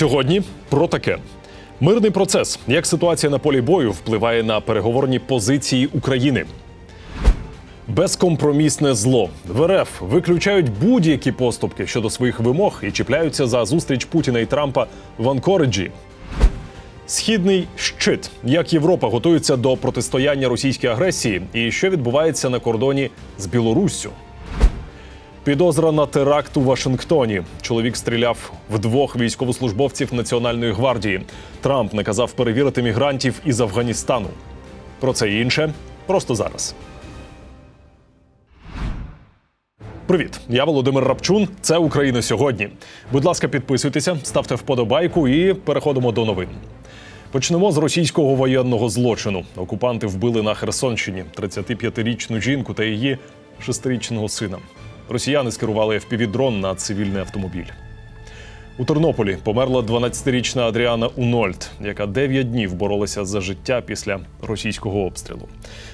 Сьогодні про таке. Мирний процес. Як ситуація на полі бою впливає на переговорні позиції України? Безкомпромісне зло. В РФ виключають будь-які поступки щодо своїх вимог і чіпляються за зустріч Путіна і Трампа в Анкориджі. Східний щит. Як Європа готується до протистояння російській агресії, і що відбувається на кордоні з Білоруссю? Підозра на теракт у Вашингтоні. Чоловік стріляв в двох військовослужбовців Національної гвардії. Трамп наказав перевірити мігрантів із Афганістану. Про це і інше просто зараз. Привіт, я Володимир Рапчун. Це Україна сьогодні. Будь ласка, підписуйтеся, ставте вподобайку і переходимо до новин. Почнемо з російського воєнного злочину. Окупанти вбили на Херсонщині 35-річну жінку та її шестирічного сина. Росіяни скерували FPV-дрон на цивільний автомобіль. У Тернополі померла 12-річна Адріана Унольд, яка 9 днів боролася за життя після російського обстрілу.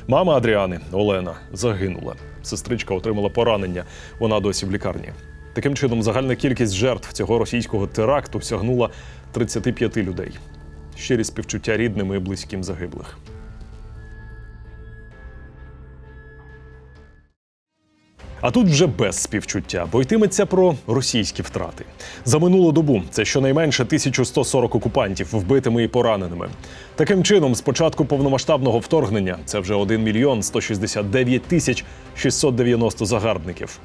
Мама Адріани Олена загинула. Сестричка отримала поранення. Вона досі в лікарні. Таким чином, загальна кількість жертв цього російського теракту сягнула 35 людей. Щирі співчуття рідним і близьким загиблих. А тут вже без співчуття, бо йтиметься про російські втрати. За минулу добу це щонайменше 1140 окупантів вбитими і пораненими. Таким чином, з початку повномасштабного вторгнення це вже 1 мільйон 169 тисяч 690 загарбників.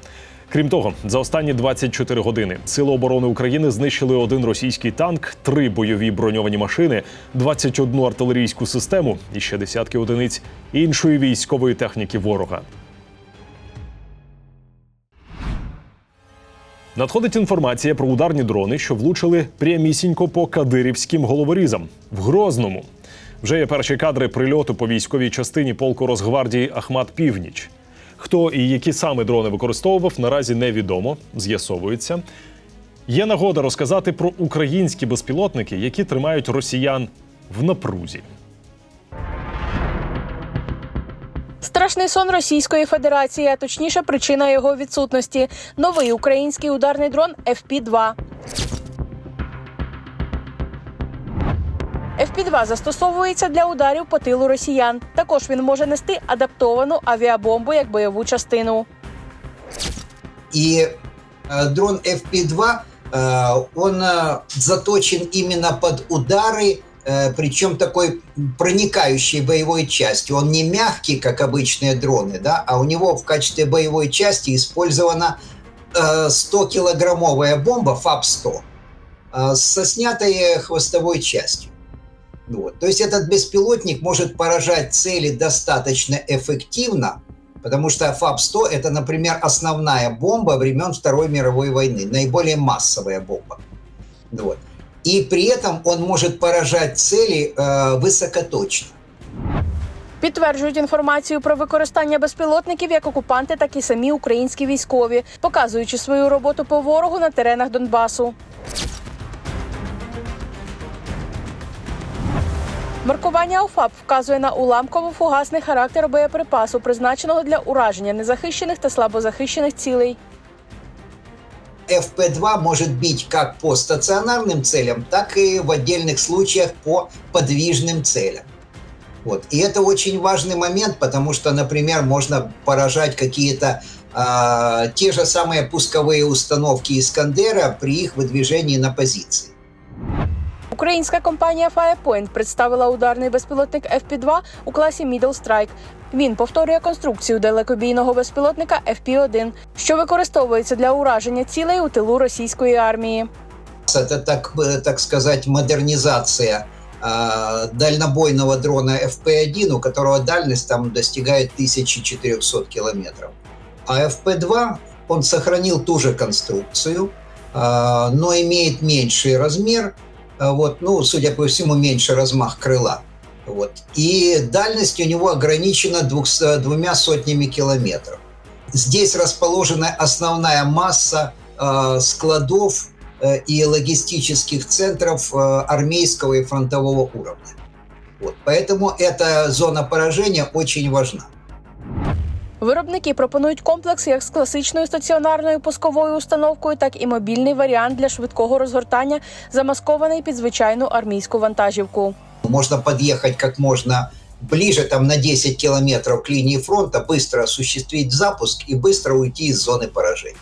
Крім того, за останні 24 години Сили оборони України знищили один російський танк, три бойові броньовані машини, 21 артилерійську систему і ще десятки одиниць іншої військової техніки ворога. Надходить інформація про ударні дрони, що влучили прямісінько по кадирівським головорізам в Грозному. Вже є перші кадри прильоту по військовій частині полку Росгвардії Ахмат Північ. Хто і які саме дрони використовував, наразі невідомо, з'ясовується. Є нагода розказати про українські безпілотники, які тримають росіян в напрузі. Страшний сон Російської Федерації, а точніше причина його відсутності. Новий український ударний дрон FP-2. FP-2 застосовується для ударів по тилу росіян. Також він може нести адаптовану авіабомбу як бойову частину. И э, дрон FP2, э, он э, заточен именно под удары, э, Причем такой проникающей боевой части. Он не мягкий, как обычные дроны, да, а у него в качестве боевой части использована э, 100-килограммовая бомба ФАП-100 э, со снятой хвостовой частью. Вот. То есть этот беспилотник может поражать цели достаточно эффективно, потому что ФАП-100 это, например, основная бомба времен Второй мировой войны, наиболее массовая бомба. Вот. И при этом он может поражать цели э, высокоточно. Підтверджують інформацію про використання безпілотників як окупанти, так і самі українські військові, показуючи свою роботу по ворогу на теренах Донбасу. Маркування ОФАП вказує на уламково-фугасний характер боєприпасу, призначеного для ураження незахищених та слабозахищених цілей. ФП-2 может бить как по стационарным целям, так и в отдельных случаях по подвижным целям. Вот. И это очень важный момент, потому что, например, можно поражать какие-то а, те же самые пусковые установки Искандера при их выдвижении на позиции. Українська компанія Firepoint представила ударний безпілотник FP-2 у класі Middle Strike. Він повторює конструкцію далекобійного безпілотника FP-1, що використовується для ураження цілей у тилу російської армії. Это, так, э, так сказать, модернизация а, дальнобойного дрона FP-1, у которого дальность там достигает 1400 километров. А FP-2, он сохранил ту же конструкцию, а, но имеет меньший размер, вот, ну, судя по всему, меньше размах крыла. Вот. И дальность у него ограничена двух, с- двумя сотнями километров. Здесь расположена основная масса э, складов э, и логистических центров э, армейского и фронтового уровня. Вот. Поэтому эта зона поражения очень важна. Виробники пропонують комплекс як з класичною стаціонарною пусковою установкою, так і мобільний варіант для швидкого розгортання, замаскований під звичайну армійську вантажівку. Можно подъехать как можно ближе, там на 10 километров к линии фронта, быстро осуществить запуск и быстро уйти из зоны поражения.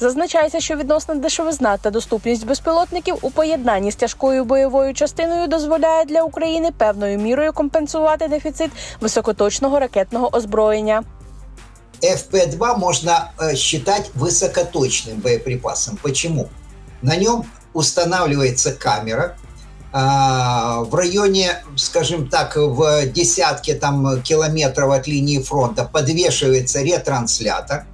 Зазначається, що відносна дешевизна та доступність безпілотників у поєднанні з тяжкою бойовою частиною дозволяє для України певною мірою компенсувати дефіцит високоточного ракетного озброєння. ФП-2 можно э, считать высокоточным боеприпасом. Почему? На нем устанавливается камера а, в районе, скажем так, в десятке там, километров от линии фронта подвешивается ретранслятор,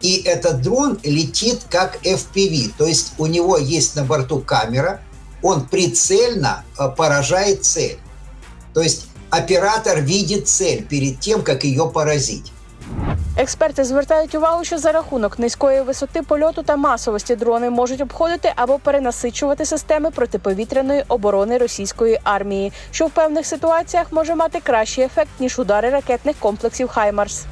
и этот дрон летит как FPV, то есть у него есть на борту камера, он прицельно э, поражает цель. То есть оператор видит цель перед тем, как ее поразить. Експерти звертають увагу, що за рахунок низької висоти польоту та масовості дрони можуть обходити або перенасичувати системи протиповітряної оборони російської армії, що в певних ситуаціях може мати кращий ефект ніж удари ракетних комплексів Хаймарс.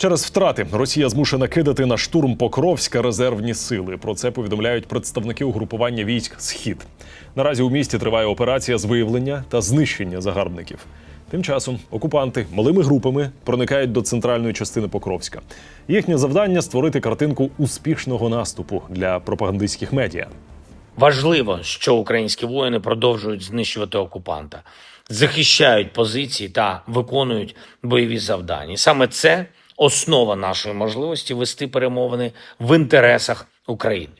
Через втрати Росія змушена кидати на штурм Покровська резервні сили. Про це повідомляють представники угрупування військ Схід. Наразі у місті триває операція з виявлення та знищення загарбників. Тим часом окупанти малими групами проникають до центральної частини Покровська. Їхнє завдання створити картинку успішного наступу для пропагандистських медіа. Важливо, що українські воїни продовжують знищувати окупанта, захищають позиції та виконують бойові завдання. Саме це основа нашої можливості вести перемовини в інтересах України.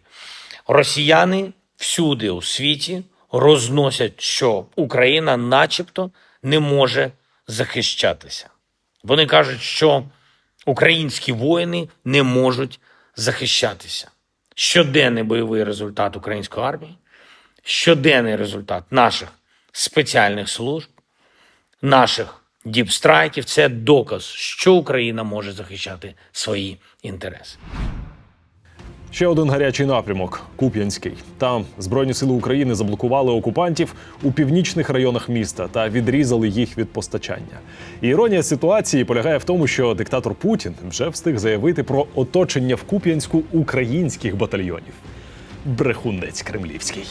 Росіяни всюди у світі розносять, що Україна, начебто, не може захищатися. Вони кажуть, що українські воїни не можуть захищатися. Щоденний бойовий результат української армії, щоденний результат наших спеціальних служб, наших діпстрайків це доказ, що Україна може захищати свої інтереси. Ще один гарячий напрямок Куп'янський. Там Збройні сили України заблокували окупантів у північних районах міста та відрізали їх від постачання. Іронія ситуації полягає в тому, що диктатор Путін вже встиг заявити про оточення в Куп'янську українських батальйонів. Брехунець кремлівський.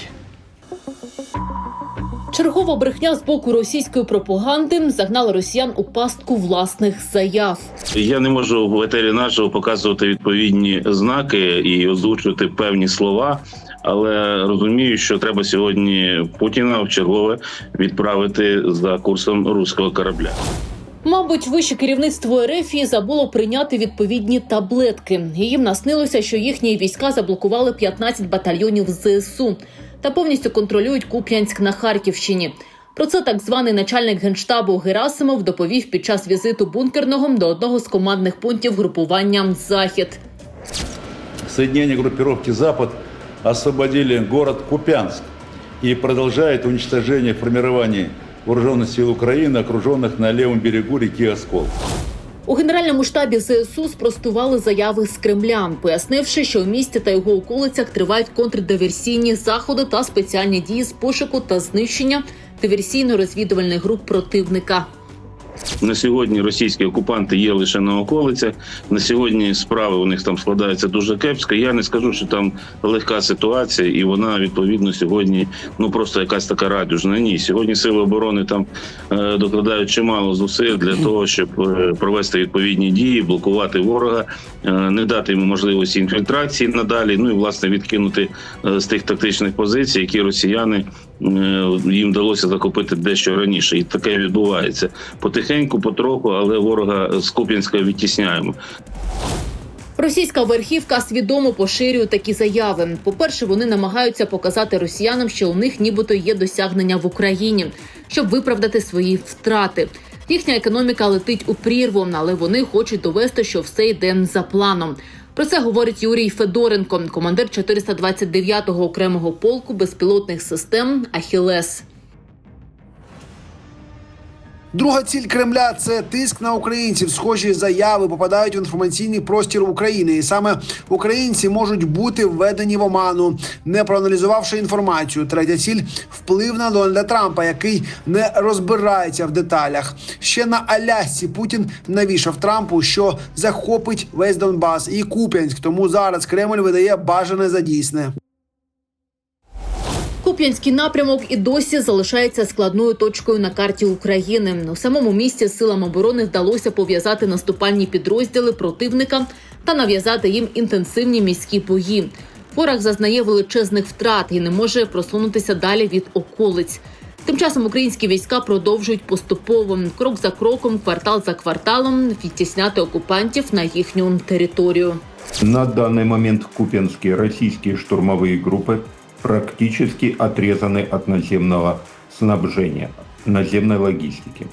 Чергова брехня з боку російської пропаганди загнала росіян у пастку власних заяв. Я не можу в етері нашого показувати відповідні знаки і озвучувати певні слова, але розумію, що треба сьогодні Путіна в чергове відправити за курсом руського корабля. Мабуть, вище керівництво РФ забуло прийняти відповідні таблетки. І Їм наснилося, що їхні війська заблокували 15 батальйонів ЗСУ та повністю контролюють Куп'янськ на Харківщині. Про це так званий начальник генштабу Герасимов доповів під час візиту бункерного до одного з командних пунктів групування Захід. Соединения группировки «Запад» освободили город Купянск и продолжает уничтожение формирований вооруженных сил Украины, окруженных на левом берегу реки Оскол. У генеральному штабі ЗСУ спростували заяви з Кремля, пояснивши, що в місті та його околицях тривають контрдиверсійні заходи та спеціальні дії з пошуку та знищення диверсійно-розвідувальних груп противника. На сьогодні російські окупанти є лише на околицях. На сьогодні справи у них там складаються дуже кепсько. Я не скажу, що там легка ситуація, і вона відповідно сьогодні ну просто якась така радужна. Ні, сьогодні сили оборони там е, докладають чимало зусиль для того, щоб е, провести відповідні дії, блокувати ворога, е, не дати йому можливості інфільтрації надалі. Ну і власне відкинути е, з тих тактичних позицій, які росіяни їм вдалося захопити дещо раніше, і таке відбувається потихеньку, потроху, але ворога з Куп'янська відтісняємо. Російська верхівка свідомо поширює такі заяви. По-перше, вони намагаються показати росіянам, що у них нібито є досягнення в Україні, щоб виправдати свої втрати. Їхня економіка летить у прірву, але вони хочуть довести, що все йде за планом. Про це говорить Юрій Федоренко, командир 429-го окремого полку безпілотних систем Ахілес. Друга ціль Кремля це тиск на українців. Схожі заяви попадають в інформаційний простір України, і саме українці можуть бути введені в оману, не проаналізувавши інформацію. Третя ціль вплив на Дональда Трампа, який не розбирається в деталях. Ще на Алясці Путін навішав Трампу, що захопить весь Донбас і Куп'янськ. Тому зараз Кремль видає бажане за дійсне. Куп'янський напрямок і досі залишається складною точкою на карті України. У самому місті силам оборони вдалося пов'язати наступальні підрозділи противника та нав'язати їм інтенсивні міські бої. Ворог зазнає величезних втрат і не може просунутися далі від околиць. Тим часом українські війська продовжують поступово крок за кроком, квартал за кварталом відтісняти окупантів на їхню територію. На данный момент в Купенске российские штурмовые группы практически отрезаны от наземного снабжения, наземной логистики.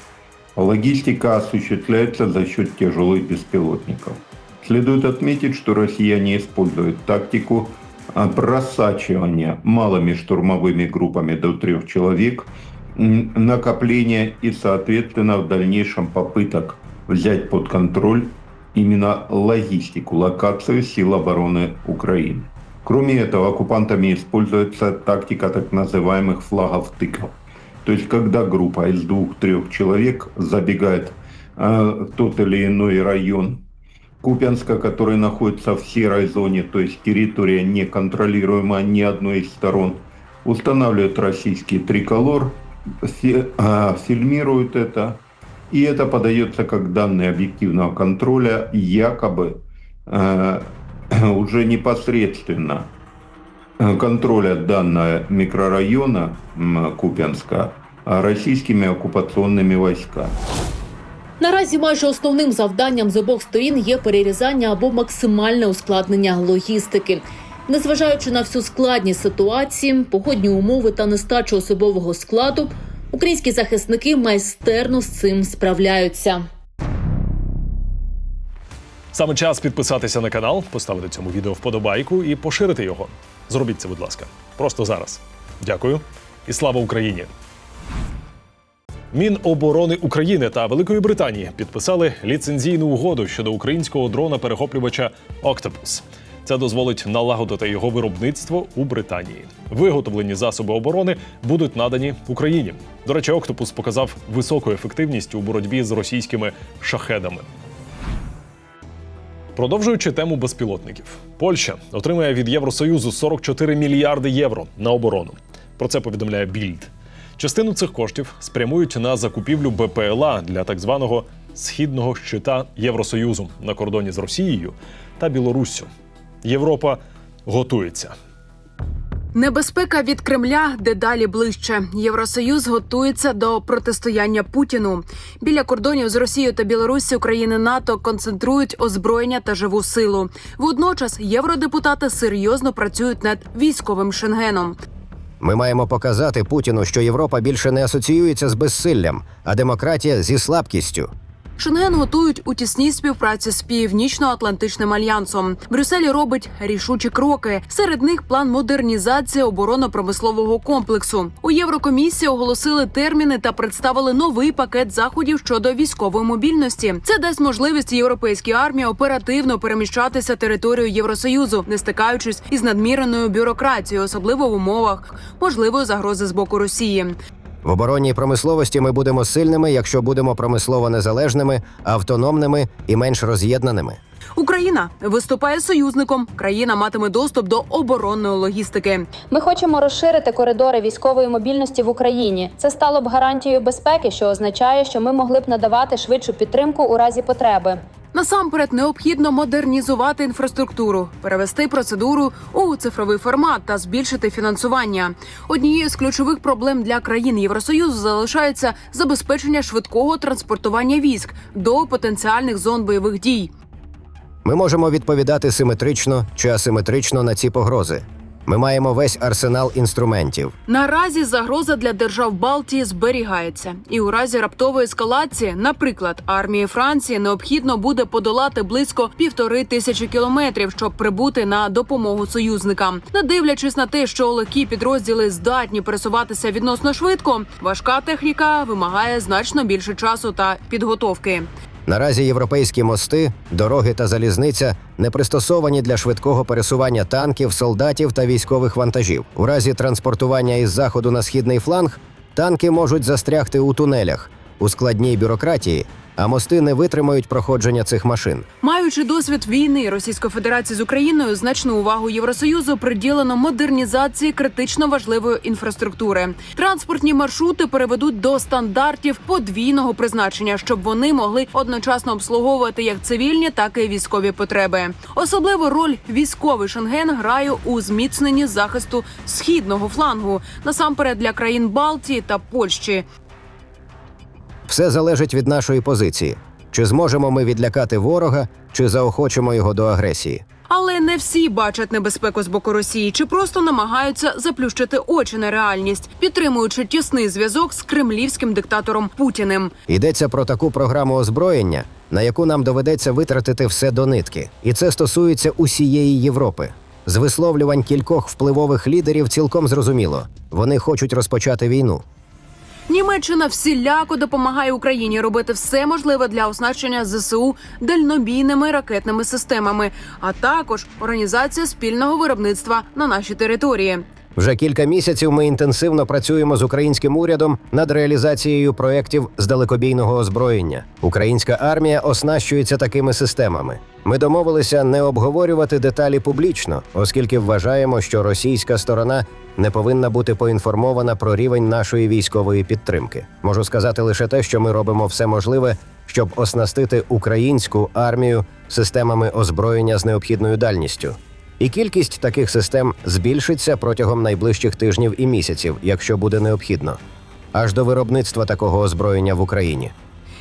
Логистика осуществляется за счет тяжелых беспилотников. Следует отметить, что россияне используют тактику просачивания малыми штурмовыми группами до трех человек, накопления и, соответственно, в дальнейшем попыток взять под контроль именно логистику, локацию сил обороны Украины. Кроме этого, оккупантами используется тактика так называемых флагов тыков. То есть, когда группа из двух-трех человек забегает э, в тот или иной район Купянска, который находится в серой зоне, то есть территория не контролируемая ни одной из сторон, устанавливают российский триколор, фи- а, фильмируют это, и это подается как данные объективного контроля, якобы э, уже непосредственно контроля данного микрорайона м, Купянска а, российскими оккупационными. Наразі майже основним завданням з обох сторін є перерізання або максимальне ускладнення логістики. Незважаючи на всю складність ситуації, погодні умови та нестачу особового складу, українські захисники майстерно з цим справляються. Саме час підписатися на канал, поставити цьому відео вподобайку і поширити його. Зробіть це, будь ласка, просто зараз. Дякую і слава Україні! Міноборони України та Великої Британії підписали ліцензійну угоду щодо українського дрона-перехоплювача Октопус. Це дозволить налагодити його виробництво у Британії. Виготовлені засоби оборони будуть надані Україні. До речі, Октопус показав високу ефективність у боротьбі з російськими шахедами. Продовжуючи тему безпілотників, Польща отримає від Євросоюзу 44 мільярди євро на оборону. Про це повідомляє Більд. Частину цих коштів спрямують на закупівлю БПЛА для так званого східного щита Євросоюзу на кордоні з Росією та Білоруссю. Європа готується. Небезпека від Кремля дедалі ближче. Євросоюз готується до протистояння Путіну. Біля кордонів з Росією та Білоруссю країни НАТО концентрують озброєння та живу силу. Водночас євродепутати серйозно працюють над військовим шенгеном. Ми маємо показати Путіну, що Європа більше не асоціюється з безсиллям, а демократія зі слабкістю. Шенген готують у тісній співпраці з Північно-Атлантичним альянсом. Брюссель робить рішучі кроки. Серед них план модернізації оборонно-промислового комплексу. У Єврокомісії оголосили терміни та представили новий пакет заходів щодо військової мобільності. Це дасть можливість європейській армії оперативно переміщатися територією Євросоюзу, не стикаючись із надміреною бюрократією, особливо в умовах можливої загрози з боку Росії. В оборонній промисловості ми будемо сильними, якщо будемо промислово незалежними, автономними і менш роз'єднаними. Україна виступає союзником. Країна матиме доступ до оборонної логістики. Ми хочемо розширити коридори військової мобільності в Україні. Це стало б гарантією безпеки, що означає, що ми могли б надавати швидшу підтримку у разі потреби. Насамперед необхідно модернізувати інфраструктуру, перевести процедуру у цифровий формат та збільшити фінансування. Однією з ключових проблем для країн Євросоюзу залишається забезпечення швидкого транспортування військ до потенціальних зон бойових дій. Ми можемо відповідати симетрично чи асиметрично на ці погрози. Ми маємо весь арсенал інструментів. Наразі загроза для держав Балтії зберігається, і у разі раптової ескалації, наприклад, армії Франції необхідно буде подолати близько півтори тисячі кілометрів, щоб прибути на допомогу союзникам. Не дивлячись на те, що легкі підрозділи здатні пересуватися відносно швидко, важка техніка вимагає значно більше часу та підготовки. Наразі європейські мости, дороги та залізниця не пристосовані для швидкого пересування танків, солдатів та військових вантажів. У разі транспортування із заходу на східний фланг танки можуть застрягти у тунелях у складній бюрократії, а мости не витримають проходження цих машин. Маючи досвід війни Російської Федерації з Україною, значну увагу Євросоюзу приділено модернізації критично важливої інфраструктури. Транспортні маршрути переведуть до стандартів подвійного призначення, щоб вони могли одночасно обслуговувати як цивільні, так і військові потреби. Особливу роль військовий Шенген грає у зміцненні захисту східного флангу, насамперед для країн Балтії та Польщі. Все залежить від нашої позиції: чи зможемо ми відлякати ворога, чи заохочимо його до агресії. Але не всі бачать небезпеку з боку Росії чи просто намагаються заплющити очі на реальність, підтримуючи тісний зв'язок з кремлівським диктатором Путіним. Йдеться про таку програму озброєння, на яку нам доведеться витратити все до нитки, і це стосується усієї Європи. З висловлювань кількох впливових лідерів цілком зрозуміло, вони хочуть розпочати війну. Німеччина всіляко допомагає Україні робити все можливе для оснащення ЗСУ дальнобійними ракетними системами, а також організація спільного виробництва на нашій території. Вже кілька місяців ми інтенсивно працюємо з українським урядом над реалізацією проєктів з далекобійного озброєння. Українська армія оснащується такими системами. Ми домовилися не обговорювати деталі публічно, оскільки вважаємо, що російська сторона не повинна бути поінформована про рівень нашої військової підтримки. Можу сказати лише те, що ми робимо все можливе, щоб оснастити українську армію системами озброєння з необхідною дальністю. І кількість таких систем збільшиться протягом найближчих тижнів і місяців, якщо буде необхідно, аж до виробництва такого озброєння в Україні.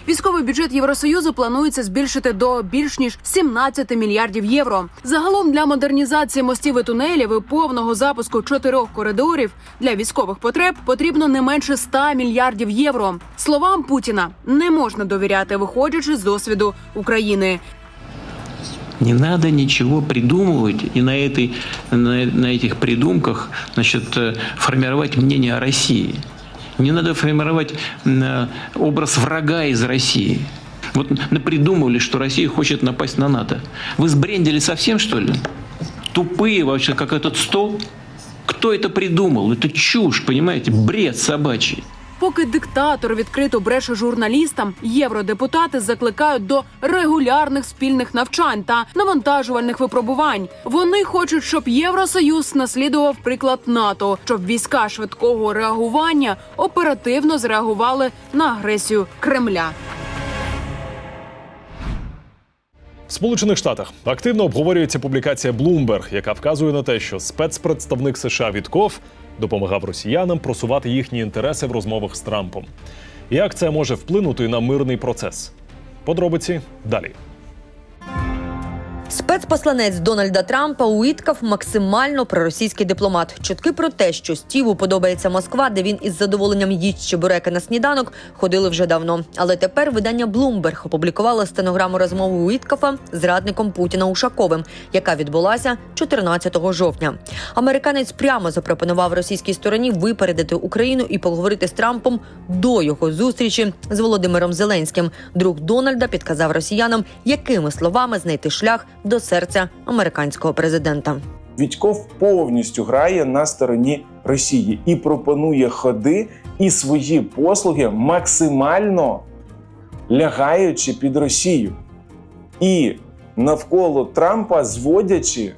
Військовий бюджет Євросоюзу планується збільшити до більш ніж 17 мільярдів євро. Загалом для модернізації мостів і тунелів і повного запуску чотирьох коридорів для військових потреб потрібно не менше 100 мільярдів євро. Словам Путіна не можна довіряти, виходячи з досвіду України. Не надо ничего придумывать и на, этой, на, на этих придумках значит, э, формировать мнение о России. Не надо формировать э, образ врага из России. Вот напридумывали, что Россия хочет напасть на НАТО. Вы сбрендили совсем, что ли? Тупые вообще, как этот стол? Кто это придумал? Это чушь, понимаете? Бред собачий. Поки диктатор відкрито бреше журналістам, євродепутати закликають до регулярних спільних навчань та навантажувальних випробувань. Вони хочуть, щоб Євросоюз наслідував приклад НАТО, щоб війська швидкого реагування оперативно зреагували на агресію Кремля. Сполучених Штатах активно обговорюється публікація Bloomberg, яка вказує на те, що спецпредставник США Вітков допомагав росіянам просувати їхні інтереси в розмовах з Трампом. Як це може вплинути на мирний процес? Подробиці далі. Спецпосланець Дональда Трампа Уіткав максимально проросійський дипломат. Чутки про те, що Стіву подобається Москва, де він із задоволенням їсть чебуреки на сніданок, ходили вже давно. Але тепер видання Bloomberg опублікувало стенограму розмови Уіткафа з радником Путіна Ушаковим, яка відбулася 14 жовтня. Американець прямо запропонував російській стороні випередити Україну і поговорити з Трампом до його зустрічі з Володимиром Зеленським. Друг Дональда підказав росіянам, якими словами знайти шлях до серця американського президента. Вітьков повністю грає на стороні Росії і пропонує ходи і свої послуги максимально лягаючи під Росію. І навколо Трампа зводячи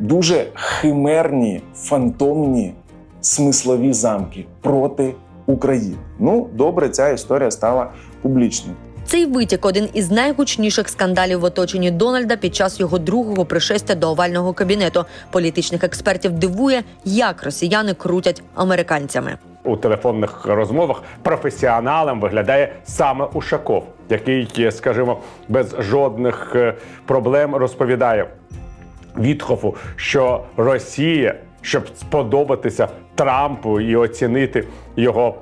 дуже химерні, фантомні смислові замки проти України. Ну, добре, ця історія стала публічною. Цей витік один із найгучніших скандалів в оточенні Дональда під час його другого пришестя до овального кабінету. Політичних експертів дивує, як росіяни крутять американцями. у телефонних розмовах професіоналом виглядає саме Ушаков, який, скажімо, без жодних е, проблем розповідає Вітхофу, що Росія щоб сподобатися Трампу і оцінити його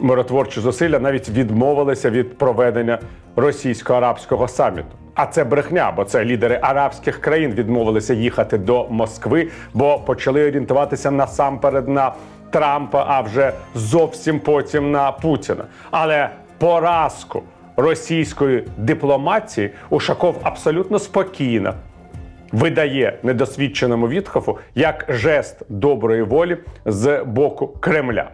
миротворчі зусилля, навіть відмовилися від проведення російсько-арабського саміту. А це брехня, бо це лідери арабських країн відмовилися їхати до Москви, бо почали орієнтуватися насамперед на Трампа, а вже зовсім потім на Путіна. Але поразку російської дипломатії Ушаков абсолютно спокійно видає недосвідченому Вітхофу як жест доброї волі з боку Кремля.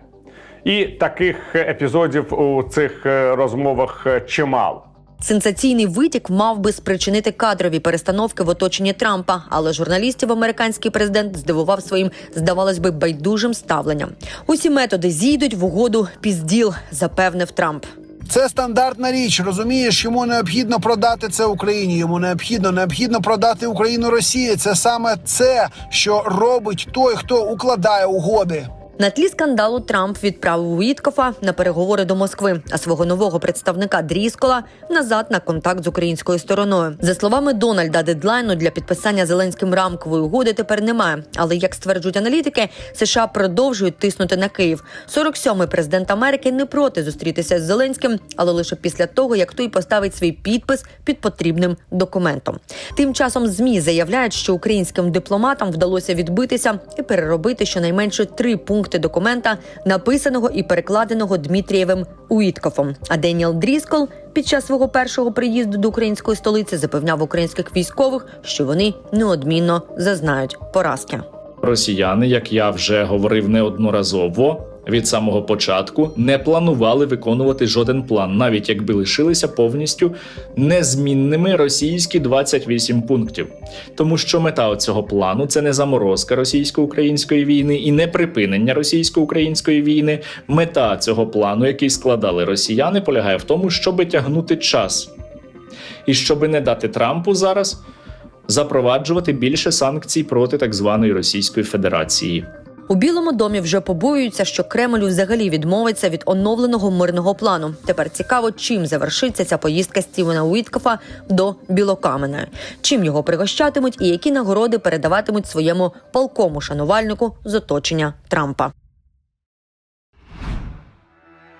І таких епізодів у цих е, розмовах е, чимало. Сенсаційний витік мав би спричинити кадрові перестановки в оточенні Трампа, але журналістів американський президент здивував своїм, здавалось би, байдужим ставленням. Усі методи зійдуть в угоду пізділ, запевнив Трамп. Це стандартна річ. Розумієш, йому необхідно продати це Україні. Йому необхідно необхідно продати Україну Росії. Це саме це, що робить той, хто укладає угоди. На тлі скандалу Трамп відправив Уіткофа на переговори до Москви, а свого нового представника Дріскола назад на контакт з українською стороною. За словами Дональда, дедлайну для підписання Зеленським рамкової угоди тепер немає. Але як стверджують аналітики, США продовжують тиснути на Київ. 47-й президент Америки не проти зустрітися з Зеленським, але лише після того, як той поставить свій підпис під потрібним документом. Тим часом змі заявляють, що українським дипломатам вдалося відбитися і переробити щонайменше три пункти документа, написаного і перекладеного Дмитрієвим Уіткофом. А Деніел Дріскол під час свого першого приїзду до української столиці запевняв українських військових, що вони неодмінно зазнають поразки. Росіяни, як я вже говорив неодноразово, від самого початку не планували виконувати жоден план, навіть якби лишилися повністю незмінними російські 28 пунктів. Тому що мета цього плану це не заморозка російсько-української війни і не припинення російсько-української війни. Мета цього плану, який складали росіяни, полягає в тому, щоби тягнути час і щоби не дати Трампу зараз запроваджувати більше санкцій проти так званої Російської Федерації. У Білому домі вже побоюються, що Кремль взагалі відмовиться від оновленого мирного плану. Тепер цікаво, чим завершиться ця поїздка Стівена Уіткофа до Білокаменої, чим його пригощатимуть і які нагороди передаватимуть своєму полкому шанувальнику з оточення Трампа.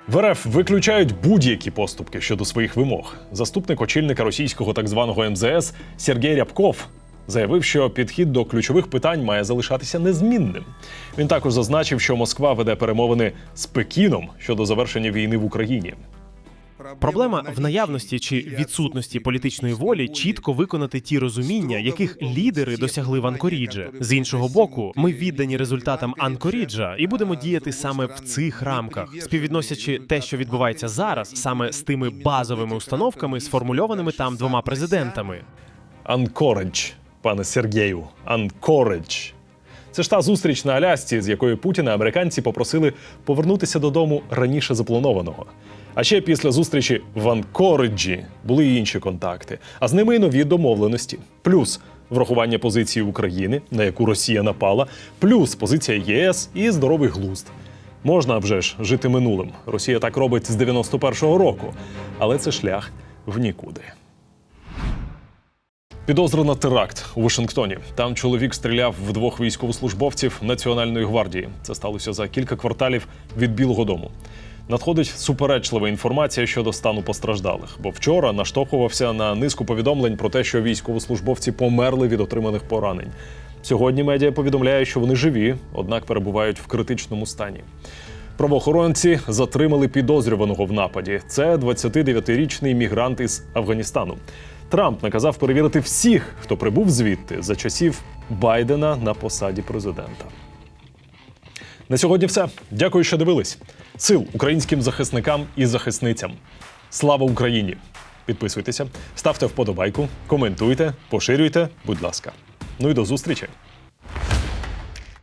В РФ виключають будь-які поступки щодо своїх вимог. Заступник очільника російського так званого МЗС Сергій Рябков заявив, що підхід до ключових питань має залишатися незмінним. Він також зазначив, що Москва веде перемовини з Пекіном щодо завершення війни в Україні. Проблема в наявності чи відсутності політичної волі чітко виконати ті розуміння, яких лідери досягли в Анкоріджі. З іншого боку, ми віддані результатам Анкоріджа і будемо діяти саме в цих рамках, співвідносячи те, що відбувається зараз, саме з тими базовими установками, сформульованими там двома президентами. Анкоредж, пане Сергію, Анкоредж. Це ж та зустріч на Алясці, з якої Путіна американці попросили повернутися додому раніше запланованого. А ще після зустрічі в Анкориджі були й інші контакти, а з ними й нові домовленості. Плюс врахування позиції України, на яку Росія напала, плюс позиція ЄС і здоровий глузд. Можна вже ж жити минулим. Росія так робить з 91-го року, але це шлях в нікуди. Підозра на теракт у Вашингтоні. Там чоловік стріляв в двох військовослужбовців Національної гвардії. Це сталося за кілька кварталів від Білого Дому. Надходить суперечлива інформація щодо стану постраждалих, бо вчора наштовхувався на низку повідомлень про те, що військовослужбовці померли від отриманих поранень. Сьогодні медіа повідомляє, що вони живі, однак перебувають в критичному стані. Правоохоронці затримали підозрюваного в нападі. Це 29-річний мігрант із Афганістану. Трамп наказав перевірити всіх, хто прибув звідти за часів Байдена на посаді президента. На сьогодні все. Дякую, що дивились. Сил українським захисникам і захисницям. Слава Україні! Підписуйтеся, ставте вподобайку, коментуйте, поширюйте, будь ласка. Ну і до зустрічі!